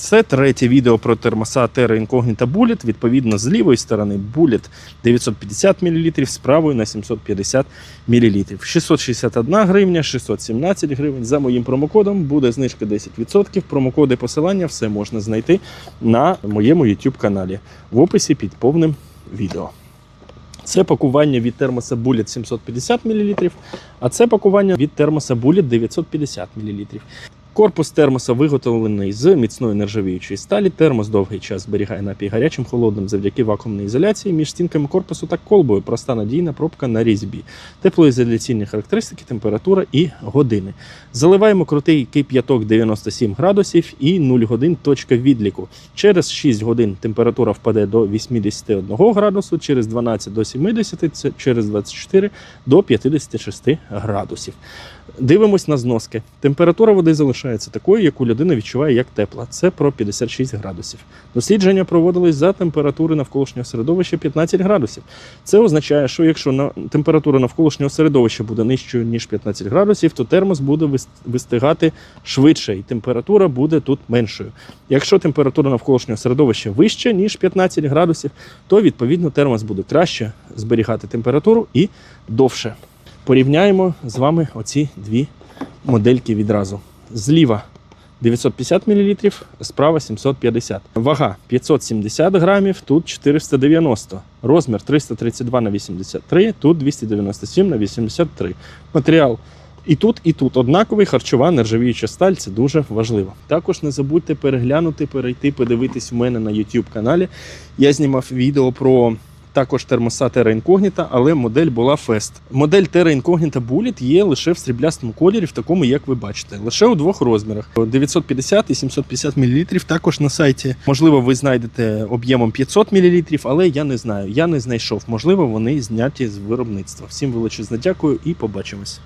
Це третє відео про термоса Terra Incognita Bullet. Відповідно, з лівої сторони Bullet 950 мл, з правої на 750 мл. 661 гривня, 617 гривень. За моїм промокодом буде знижка 10%. Промокоди посилання все можна знайти на моєму YouTube каналі в описі під повним відео. Це пакування від термоса Bullet 750 мл, а це пакування від термоса Bullet 950 мл. Корпус термоса виготовлений з міцної нержавіючої сталі. Термос довгий час зберігає напій гарячим холодним завдяки вакуумній ізоляції між стінками корпусу та колбою. Проста надійна пробка на різьбі. Теплоізоляційні характеристики, температура і години. Заливаємо крутий кип'яток 97 градусів і 0 годин точка відліку. Через 6 годин температура впаде до 81 градусу, через 12 до 70, через 24 до 56 градусів. Дивимось на зноски. Температура води залишається такою, яку людина відчуває як тепла. Це про 56 градусів. Дослідження проводились за температури навколишнього середовища 15 градусів. Це означає, що якщо температура навколишнього середовища буде нижчою ніж 15 градусів, то термос буде вистигати швидше, і температура буде тут меншою. Якщо температура навколишнього середовища вища ніж 15 градусів, то відповідно термос буде краще зберігати температуру і довше. Порівняємо з вами оці дві модельки відразу. Зліва 950 мл, справа 750. Вага 570 грамів, тут 490. Розмір 332 на 83, тут 297 на 83. Матеріал і тут, і тут однаковий харчова нержавіюча сталь. Це дуже важливо. Також не забудьте переглянути, перейти, подивитись у мене на YouTube каналі. Я знімав відео про також термоса Terra Incognita, але модель була Fest. Модель Terra Incognita Bullet є лише в сріблястому кольорі, в такому, як ви бачите, лише у двох розмірах: 950 і 750 мл. Також на сайті. Можливо, ви знайдете об'ємом 500 мл, але я не знаю. Я не знайшов. Можливо, вони зняті з виробництва. Всім величезне дякую і побачимось.